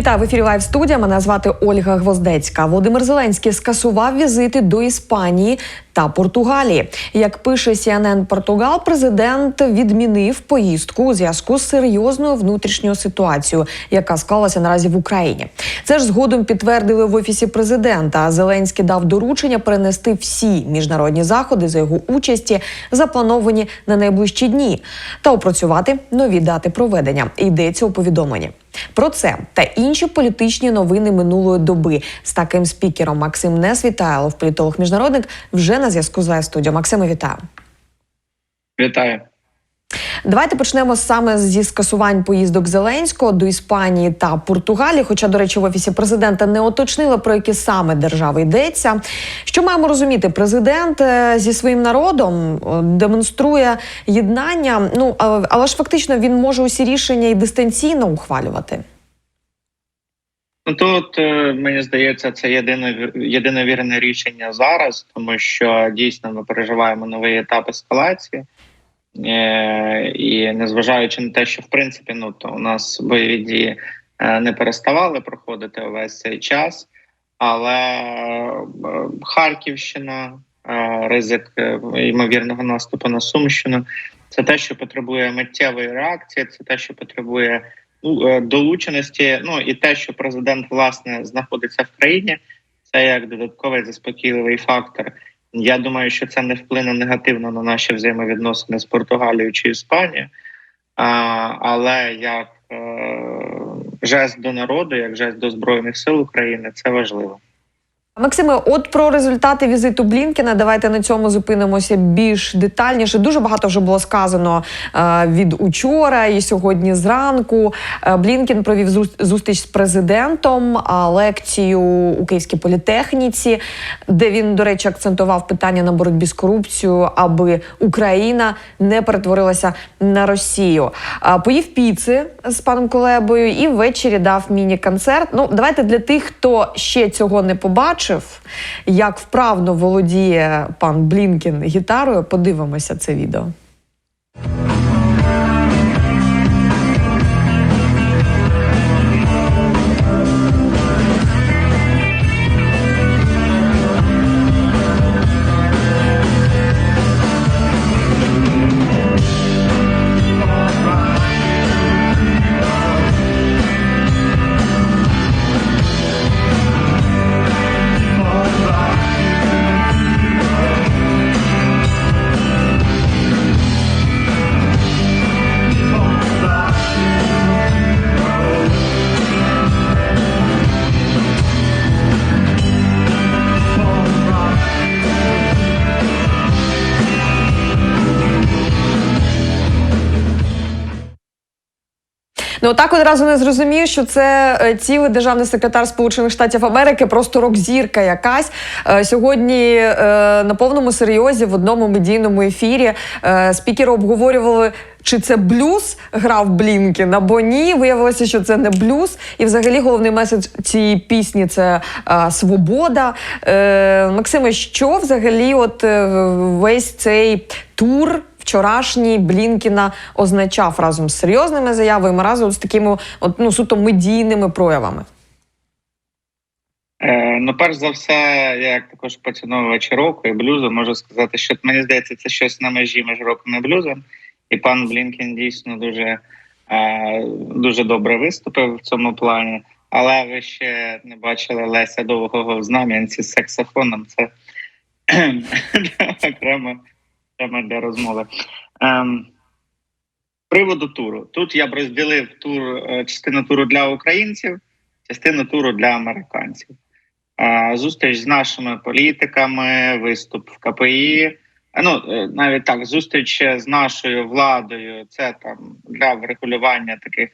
Вітаю в ефірі Лайв студія. Мене звати Ольга Гвоздецька. Володимир Зеленський скасував візити до Іспанії та Португалії. Як пише CNN Португал, президент відмінив поїздку у зв'язку з серйозною внутрішньою ситуацією, яка склалася наразі в Україні. Це ж згодом підтвердили в офісі президента. Зеленський дав доручення перенести всі міжнародні заходи за його участі, заплановані на найближчі дні, та опрацювати нові дати проведення. Йдеться у повідомленні. Про це та інші політичні новини минулої доби з таким спікером Максим Несвітайлов, політолог-міжнародник, вже на зв'язку з студіо. Максиме, вітаю. Вітаю. Давайте почнемо саме зі скасувань поїздок Зеленського до Іспанії та Португалії. Хоча, до речі, в офісі президента не уточнили про які саме держави йдеться. Що маємо розуміти? Президент е, зі своїм народом е, демонструє єднання. Ну але ж фактично він може усі рішення і дистанційно ухвалювати. Ну тут е, мені здається, це єдине єдине вірне рішення зараз, тому що дійсно ми переживаємо новий етап ескалації. Е, І незважаючи на те, що в принципі ну то у нас бойові дії е, не переставали проходити увесь цей час, але е, Харківщина, ризик ймовірного наступу на Сумщину, це те, що потребує миттєвої реакції, це те, що потребує ну, долученості. Ну і те, що президент власне знаходиться в країні, це як додатковий заспокійливий фактор. Я думаю, що це не вплине негативно на наші взаємовідносини з Португалією чи Іспанією, а, але як е, жест до народу, як жест до збройних сил України, це важливо. Максиме, от про результати візиту Блінкена. Давайте на цьому зупинимося більш детальніше. Дуже багато вже було сказано е, від учора і сьогодні зранку. Е, Блінкен провів зустріч з президентом, а лекцію у Київській політехніці, де він, до речі, акцентував питання на боротьбі з корупцією, аби Україна не перетворилася на Росію. Е, Поїв піци з паном Колебою і ввечері дав міні-концерт. Ну, давайте для тих, хто ще цього не побачив, як вправно володіє пан Блінкін гітарою. Подивимося це відео. Ну отак одразу не зрозумів, що це е, цілий державний секретар Сполучених Штатів Америки, просто рок-зірка якась. Е, Сьогодні е, на повному серйозі в одному медійному ефірі спікери обговорювали. Чи це блюз грав Блінкін або ні? Виявилося, що це не блюз. І взагалі головний меседж цієї пісні це е, свобода. Е, Максиме, що взагалі, от весь цей тур вчорашній Блінкіна означав разом з серйозними заявами, разом з такими от, ну, суто медійними проявами? Е, ну, перш за все, я як також поціновувач року і блюзу, можу сказати, що мені здається, це щось на межі між роком і блюзом. І пан Блінкен дійсно дуже, е, дуже добре виступив в цьому плані. Але ви ще не бачили Леся Довгого в знам'янці з саксофоном. Це окрема тема для розмови. Ем, приводу туру. Тут я б розділив тур, е, частину туру для українців, частину туру для американців. Е, Зустріч з нашими політиками, виступ в КПІ. Е, Ну е, навіть так, зустріч з нашою владою. Це там для врегулювання таких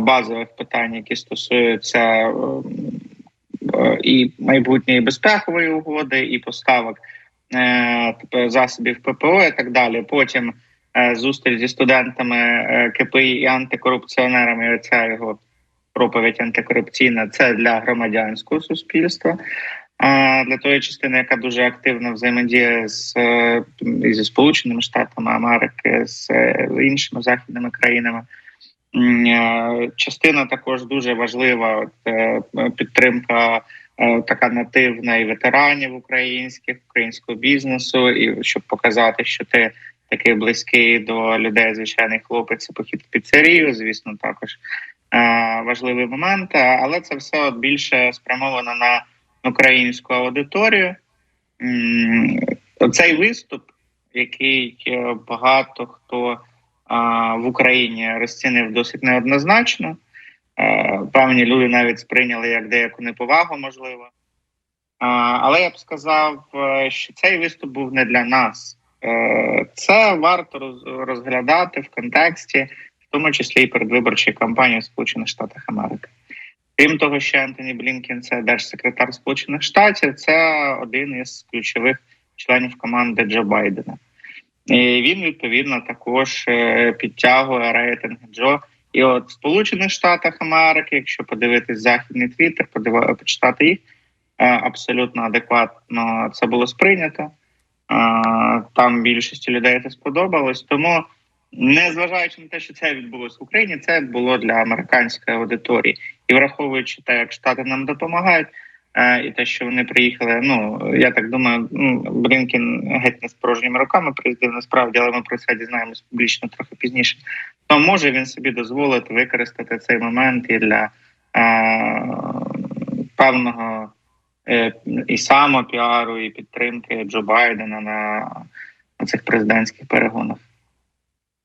базових питань, які стосуються е, е, і майбутньої безпекової угоди, і поставок засобів ППО і так далі. Потім е, зустріч зі студентами е, КПІ і антикорупціонерами. Оця його проповідь антикорупційна. Це для громадянського суспільства. Для тої частини, яка дуже активно взаємодіє з е, зі Сполученими Штатами Америки, з е, іншими західними країнами. Е, Частина також дуже важлива. Е, підтримка е, така нативна і ветеранів українських, українського бізнесу, і щоб показати, що ти такий близький до людей, звичайний хлопець, і похід в піцерію. Звісно, також е, важливий момент. Е, Але це все більше спрямовано на українську аудиторію. Цей виступ, який е, багато хто в Україні розцінив досить неоднозначно. Певні люди навіть сприйняли як деяку неповагу, можливо. Але я б сказав, е, що цей виступ був не для нас. Е, Це варто розглядати в контексті, в тому числі і передвиборчої кампанії в Сполучених Штатах Америки. Крім того, що Ентоні Блінкен це держсекретар Сполучених Штатів, це один із ключових членів команди Джо Байдена. І він відповідно також е, підтягує рейтинг Джо. І от в Сполучених Штатах Америки, якщо подивитись західний твіттер, подив- почитати їх, е, абсолютно адекватно це було сприйнято. Е, Там більшості людей це сподобалось. Тому, незважаючи на те, що це відбулося в Україні, це було для американської аудиторії. І враховуючи те, як штати нам допомагають, і те, що вони приїхали. Ну я так думаю, ну, Блінкін геть не з порожніми руками приїздив насправді, але ми про це дізнаємось публічно трохи пізніше. То може він собі дозволити використати цей момент і для е, певного е, і самопіару, і підтримки Джо Байдена на, на цих президентських перегонах.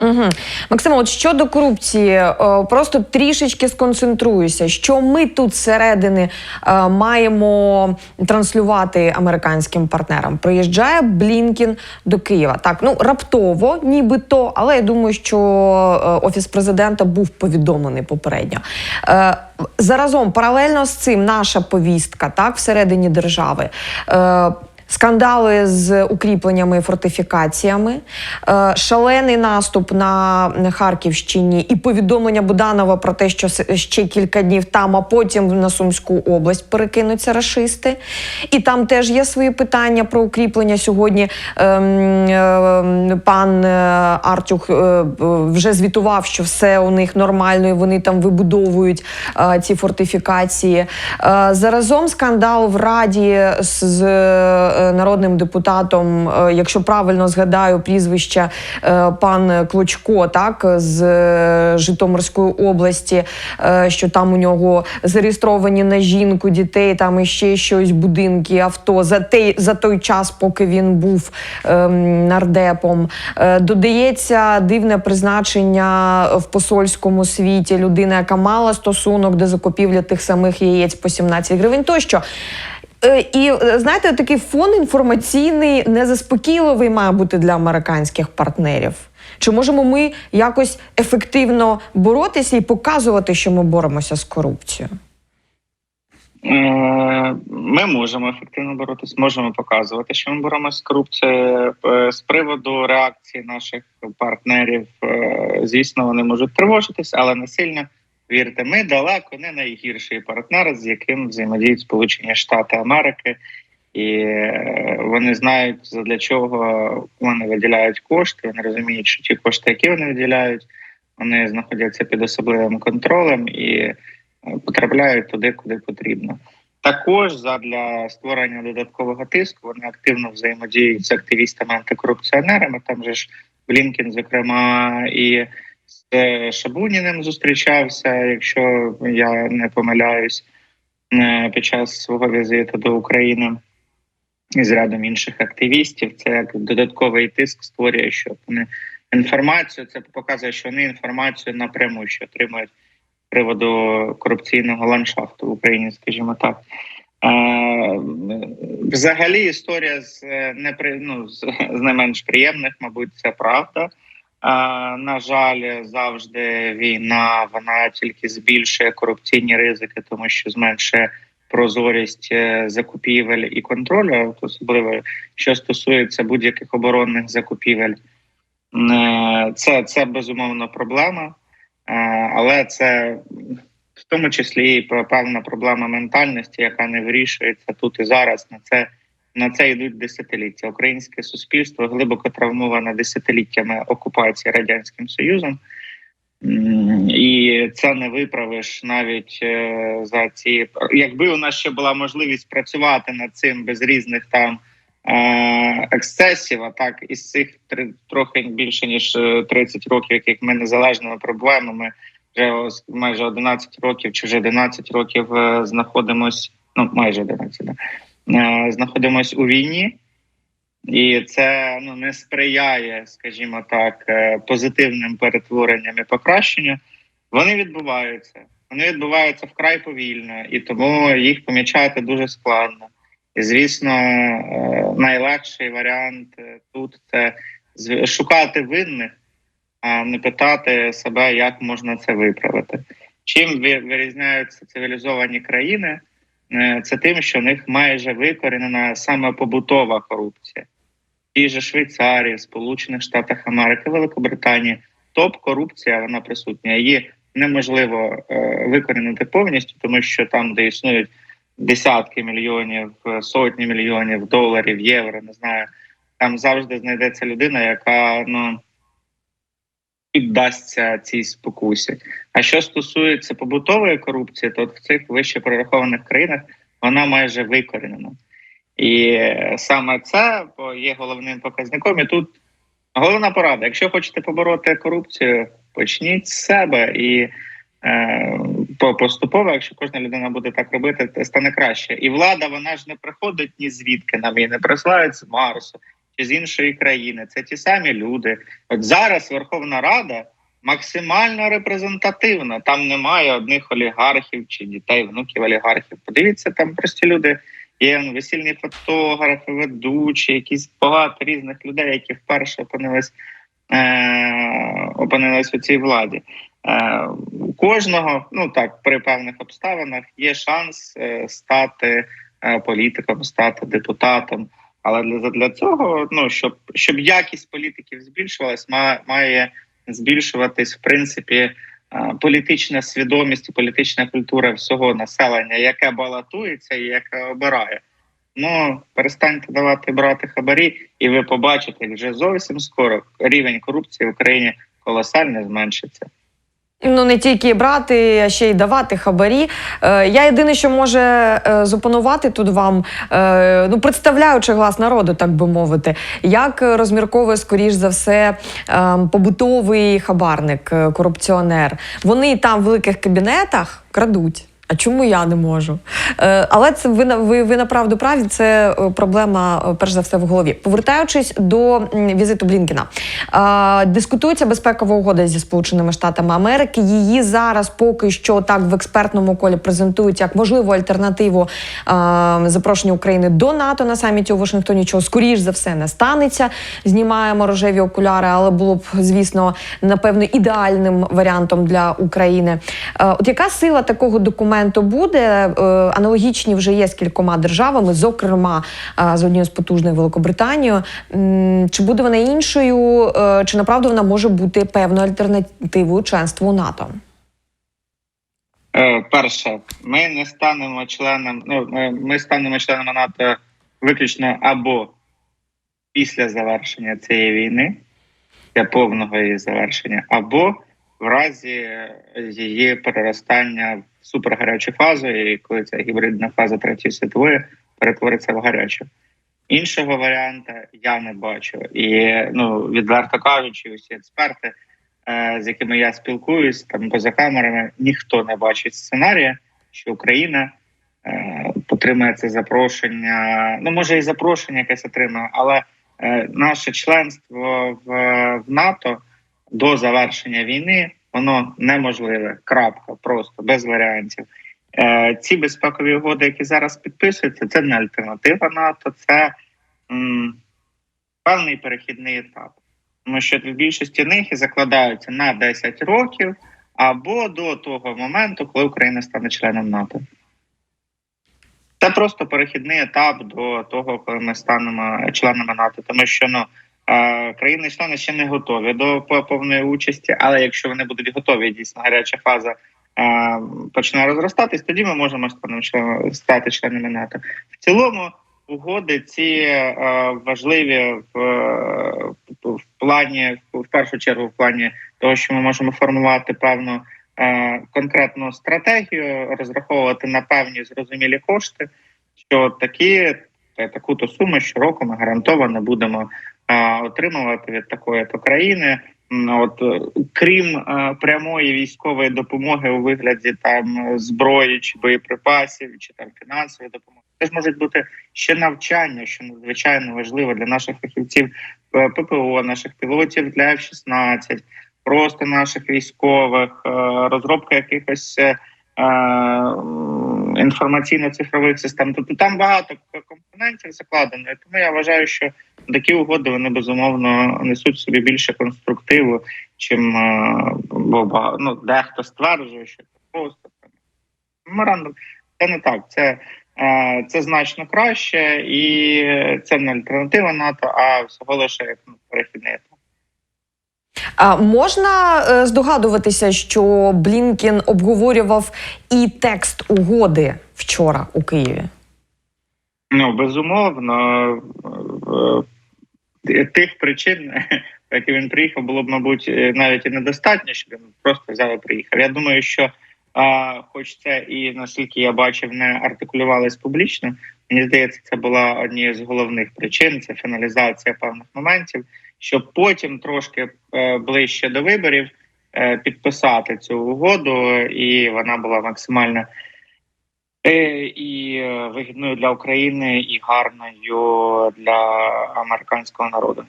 Угу. Максимо, от щодо корупції, просто трішечки сконцентруюся. Що ми тут зсередини е, маємо транслювати американським партнерам? Приїжджає Блінкін до Києва. Так, ну раптово, нібито, але я думаю, що е, офіс президента був повідомлений попередньо. Е, заразом, паралельно з цим, наша повістка, так, всередині держави. Скандали з укріпленнями і фортифікаціями, е, шалений наступ на Харківщині і повідомлення Буданова про те, що ще кілька днів там, а потім на Сумську область перекинуться рашисти. І там теж є свої питання про укріплення. Сьогодні ем, ем, пан е, Артюх е, вже звітував, що все у них нормально, і вони там вибудовують ці фортифікації. Заразом скандал в Раді з, народним депутатом, е, якщо правильно згадаю прізвище е, пан Клочко, так з е, Житомирської області, е, що там у нього зареєстровані на жінку дітей, там іще щось, будинки, авто за той, за той час, поки він був ем, нардепом. Е, додається дивне призначення в посольському світі. Людина, яка мала стосунок до закупівлі тих самих яєць по 17 гривень, тощо. Е, І е, знаєте, такий фон інформаційний незаспокійливий має бути для американських партнерів. Чи можемо ми якось ефективно боротися і показувати, що ми боремося з корупцією? Е, Ми можемо ефективно боротися, можемо показувати, що ми боремося з корупцією. З приводу реакції наших партнерів, звісно, вони можуть тривожитись, але не сильно. Вірте, ми далеко не найгірший партнер, з яким взаємодіють Сполучені Штати Америки, і е, вони знають для чого вони виділяють кошти. Вони розуміють, що ті кошти, які вони виділяють, вони знаходяться під особливим контролем і е, потрапляють туди, куди потрібно. Також задля створення додаткового тиску вони активно взаємодіють з активістами антикорупціонерами. Там же ж Блінкін, зокрема, і з е, Шабуніним зустрічався, якщо я не помиляюсь, е, під час свого візиту до України і з рядом інших активістів. Це як додатковий тиск створює, що вони інформацію. Це показує, що вони інформацію напряму що отримують з приводу корупційного ландшафту в Україні, скажімо так. Е, Взагалі, історія з е, непри... ну, з, з не приємних, мабуть, це правда. На жаль, завжди війна вона тільки збільшує корупційні ризики, тому що зменшує прозорість е, закупівель і контролю, особливо що стосується будь-яких оборонних закупівель. Е, Це, це безумовно проблема, Е, але це в тому числі і певна проблема ментальності, яка не вирішується тут і зараз. На це на це йдуть десятиліття. Українське суспільство глибоко травмоване десятиліттями окупації радянським союзом. І це не виправиш навіть е, за ці. Якби у нас ще була можливість працювати над цим без різних там е, ексцесів, а так із цих трохи більше ніж е, 30 років, яких ми незалежними перебуваємо, ми вже майже 11 років чи вже 11 років е, знаходимось, ну майже 11, да, е, знаходимось у війні. І це ну не сприяє, скажімо так, е, позитивним перетворенням і покращенню. Вони відбуваються. Вони відбуваються вкрай повільно, і тому їх помічати дуже складно. І звісно, е, найлегший варіант тут це шукати винних, а не питати себе, як можна це виправити. Чим вирізняються цивілізовані країни? Е, Це тим, що в них майже викорінена саме побутова корупція. Ті же Швейцарії, Сполучених Штатах Америки, Великобританії. Топ корупція вона присутня. Її неможливо е, викорінити повністю, тому що там, де існують десятки мільйонів, сотні мільйонів доларів, євро, не знаю, там завжди знайдеться людина, яка ну піддасться цій спокусі. А що стосується побутової корупції, то в цих вище прорахованих країнах вона майже викорінена. І е, саме це є головним показником. І тут головна порада: якщо хочете побороти корупцію, почніть з себе і е, по- поступово, якщо кожна людина буде так робити, стане краще. І влада вона ж не приходить ні звідки нам її не присилають з Марсу чи з іншої країни. Це ті самі люди. От зараз Верховна Рада максимально репрезентативна. Там немає одних олігархів чи дітей, внуків олігархів. Подивіться, там прості люди. Є весільні фотографи, ведучі, якісь багато різних людей, які вперше опинились, е- опинились у цій владі. Е- у кожного, ну так, при певних обставинах є шанс е- стати е- політиком, стати депутатом. Але для, для цього, ну щоб щоб якість політиків збільшувалась, має, має збільшуватись в принципі е, політична свідомість політична культура всього населення, яке балотується і яке обирає. Ну перестаньте давати брати хабарі, і ви побачите, вже зовсім скоро рівень корупції в Україні колосально зменшиться. Ну не тільки брати, а ще й давати хабарі. Е, я єдине, що може е, зупанувати тут вам, е, ну представляючи глас народу, так би мовити, як розмірковує скоріш за все е, побутовий хабарник, е, корупціонер. Вони там в великих кабінетах крадуть. А чому я не можу? Е, але це ви на- ви, ви направду праві. Це е, проблема, е, перш за все, в голові. Повертаючись до візиту Блінкіна, дискутується безпекова угода зі Сполученими Штатами Америки. Її зараз поки що так в експертному колі презентують як можливу альтернативу запрошення України до НАТО на саміті у Вашингтоні. Чого скоріш за все не станеться. Знімаємо рожеві окуляри, але було б звісно напевно ідеальним варіантом для України. От яка сила такого документу буде? Е, Аналогічні вже є з кількома державами, зокрема е, з однією з потужних Великобританією. Чи буде вона іншою, е, чи направду вона може бути певною альтернативою членству НАТО? Перше, ми не станемо членом. Ну ми станемо членами НАТО виключно або після завершення цієї війни, для повного її завершення, або в разі її переростання в супергарячу фазу, і коли ця гібридна фаза третьої світової перетвориться в гарячу. Іншого варіанта я не бачу. І ну відверто кажучи, усі експерти, е, з якими я спілкуюсь, там поза камерами, ніхто не бачить сценарія, що Україна е, отримає це запрошення. Ну може і запрошення якесь отримає, але е, наше членство в, в НАТО до завершення війни воно неможливе. Крапка, просто без варіантів. Е, ці безпекові угоди, які зараз підписуються, це не альтернатива НАТО, це м, певний перехідний етап. Тому що в більшості них і закладаються на 10 років або до того моменту, коли Україна стане членом НАТО. Це просто перехідний етап до того, коли ми станемо членами НАТО, тому що ну країни-члени ще не готові до повної участі, але якщо вони будуть готові, дійсно гаряча фаза почне розростатись, тоді ми можемо стати членами НАТО. В цілому угоди ці важливі в, в плані, в першу чергу, в плані того, що ми можемо формувати певну конкретну стратегію, розраховувати на певні зрозумілі кошти, що такі таку-то суму щороку ми гарантовано будемо отримувати від такої то країни. От е, крім е, прямої військової допомоги у вигляді там е, зброї чи боєприпасів, чи там фінансової допомоги, теж можуть бути ще навчання, що надзвичайно важливо для наших фахівців ППО, наших пілотів для F-16, просто наших військових, розробка якихось інформаційно-цифрових систем. Тобто там багато компонентів закладено. Тому я вважаю, що такі угоди вони безумовно несуть в собі більше конструктиву, чим е, бо ну, дехто стверджує, що це просто меморандум. Це не так. Це, е, це значно краще, і це не альтернатива НАТО, а всього лише як ну, перехідний етап. А можна е, здогадуватися, що Блінкін обговорював і текст угоди вчора у Києві? Ну, безумовно, тих причин, які він приїхав, було б, мабуть, е, навіть і недостатньо, щоб він просто взяв і приїхав. Я думаю, що, а, хоч це і наскільки я бачив, не артикулювалось публічно. Мені здається, це була однією з головних причин це фіналізація певних моментів, щоб потім трошки е, ближче до виборів е, підписати цю угоду, і вона була максимально і е, вигідною для України, і гарною для американського народу.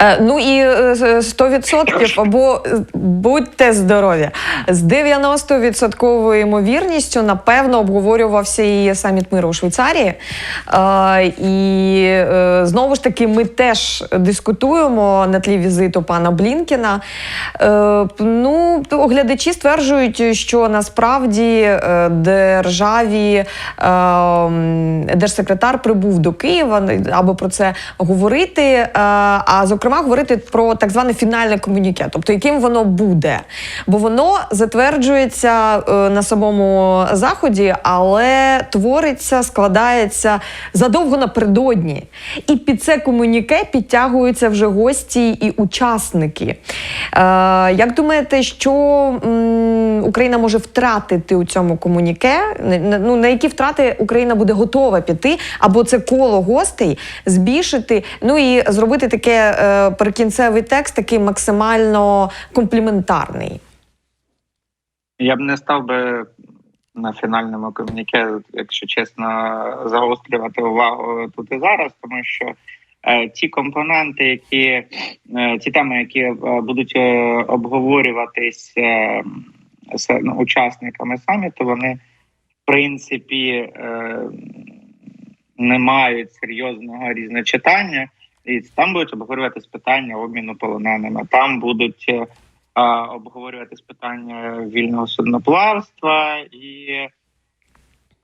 Е, Ну і е, 100% або е, будьте здорові. З 90% ймовірністю, напевно, обговорювався і саміт миру у Швейцарії. Е, І е, знову ж таки, ми теж дискутуємо на тлі візиту пана Блінкіна. Е, Ну, оглядачі стверджують, що насправді е, державі е, держсекретар прибув до Києва, аби про це говорити. е, А зокрема, говорити про так зване фінальне комуніке, тобто яким воно буде. Бо воно затверджується е, на самому заході, але твориться, складається задовго напередодні. І під це комуніке підтягуються вже гості і учасники. Е, Як думаєте, що Україна може втратити у цьому комуніке? Ну, на які втрати Україна буде готова піти, або це коло гостей збільшити, ну і зробити таке е, перекінцевий текст, такий максимально компліментарний. Я б не став би на фінальному комуніке, якщо чесно, загострювати увагу тут і зараз, тому що е, ті компоненти, які е, ті теми, які е, будуть е, обговорюватись е, ну, учасниками саміту, вони в принципі е, не мають серйозного різночитання. І там будуть обговорюватись питання обміну полоненими. Там будуть е, а, обговорюватись питання вільного судноплавства і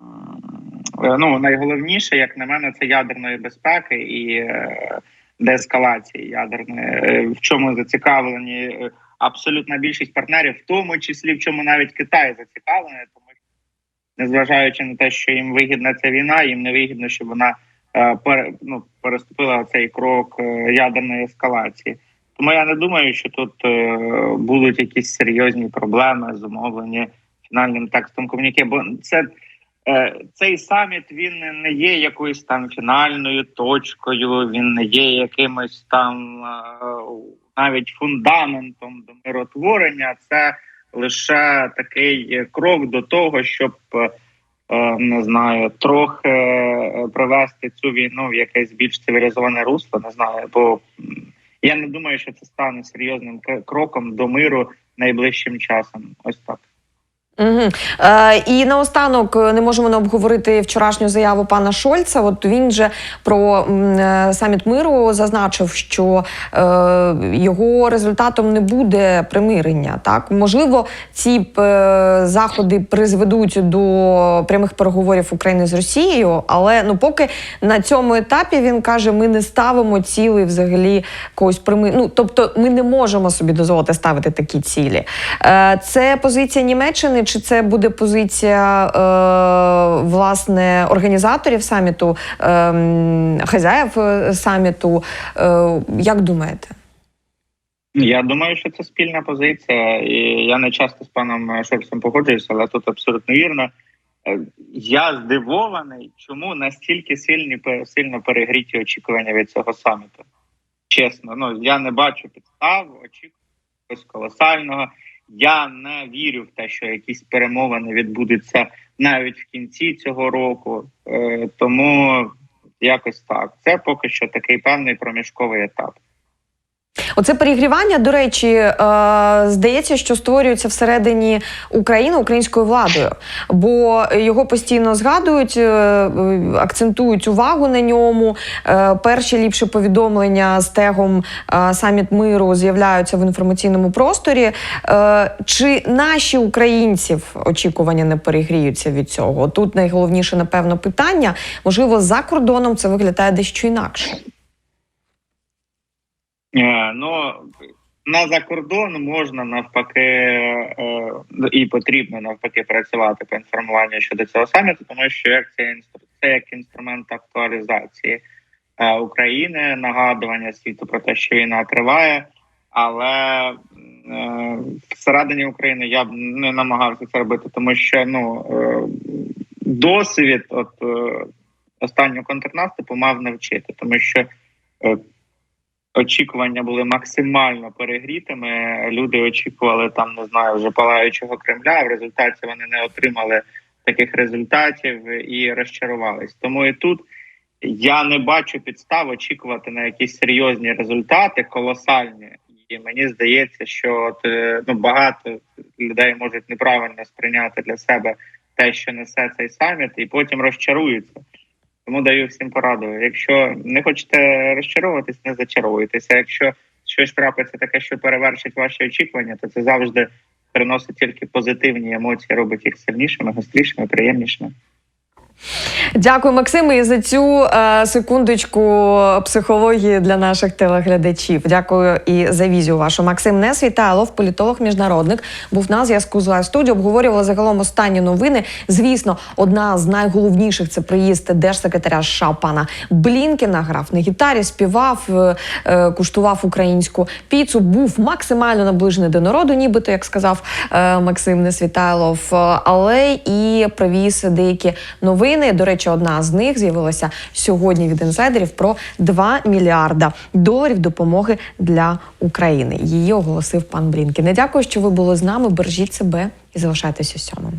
м, е, ну найголовніше, як на мене, це ядерної безпеки і е, деескалації ядерної, в чому зацікавлені абсолютна більшість партнерів, в тому числі в чому навіть Китай зацікавлений, тому що незважаючи на те, що їм вигідна ця війна, їм не вигідно, щоб вона е, пере, ну, переступила цей крок е, ядерної ескалації. Тому я не думаю, що тут е, будуть якісь серйозні проблеми зумовлені фінальним текстом комуніке. Бо це цей саміт він не- є якоюсь там фінальною точкою, він не є якимось там навіть фундаментом до миротворення. Це лише такий крок до того, щоб не знаю, трохи е, привести цю війну в якесь більш цивілізоване русло. Не знаю, бо я не думаю, що це стане серйозним кроком до миру найближчим часом. Ось. Угу. Е, і наостанок е, не можемо не обговорити вчорашню заяву пана Шольца. От він же про е, саміт миру зазначив, що е, його результатом не буде примирення. Так можливо, ці е, заходи призведуть до прямих переговорів України з Росією, але ну поки на цьому етапі він каже, ми не ставимо цілей взагалі когось прими... Ну, тобто, ми не можемо собі дозволити ставити такі цілі. Е, це позиція Німеччини чи це буде позиція е, власне організаторів саміту, е, хазяїв саміту? Е, як думаєте? Я думаю, що це спільна позиція, і я не часто з паном Шольцем погоджуюся, але тут абсолютно вірно. Е, Я здивований, чому настільки сильні сильно перегріті очікування від цього саміту. Чесно, ну я не бачу підстав, очікувань колосального. Я не вірю в те, що якісь перемовини відбудуться навіть в кінці цього року. Е, тому якось так. Це поки що такий певний проміжковий етап. Оце перегрівання, до речі, е, здається, що створюється всередині України українською владою, бо його постійно згадують, е, акцентують увагу на ньому. Е, перші ліпші повідомлення з тегом е, саміт миру з'являються в інформаційному просторі. Е, чи наші українців очікування не перегріються від цього? Тут найголовніше, напевно, питання. Можливо, за кордоном це виглядає дещо інакше. Е, Ну на закордон можна навпаки е, і потрібно навпаки працювати по інформуванню щодо цього саміту, тому що як це це як інструмент актуалізації е, України, нагадування світу про те, що війна триває. Але всередині України я б не намагався це робити, тому що ну досвід, от останнього контрнаступу мав навчити, тому що очікування були максимально перегрітими. Люди очікували там, не знаю, вже палаючого Кремля. В результаті вони не отримали таких результатів і розчарувались. Тому і тут я не бачу підстав очікувати на якісь серйозні результати, колосальні. І мені здається, що от, е, ну багато людей можуть неправильно сприйняти для себе те, що несе цей саміт, і потім розчаруються. Тому даю всім пораду. Якщо не хочете розчаровуватись, не зачаровуйтеся. Якщо щось трапиться таке, що перевершить ваші очікування, то це завжди приносить тільки позитивні емоції, робить їх сильнішими, гострішими, приємнішими. Дякую, Максиме, і за цю е, секундочку психології для наших телеглядачів. Дякую і за візію вашу. Максим Несвітайлов, політолог міжнародник, був на зв'язку з Live Studio. Обговорювали загалом останні новини. Звісно, одна з найголовніших це приїзд держсекретаря США пана Блінкена. Грав на гітарі, співав, е, е, куштував українську піцу. Був максимально наближений до народу, нібито як сказав е, Максим Несвітайлов, але і привіз деякі новини. До речі, одна з них з'явилася сьогодні від інсайдерів про 2 мільярда доларів допомоги для України. Її оголосив пан Блінкен. Не дякую, що ви були з нами. Бережіть себе і залишайтеся у сьомому.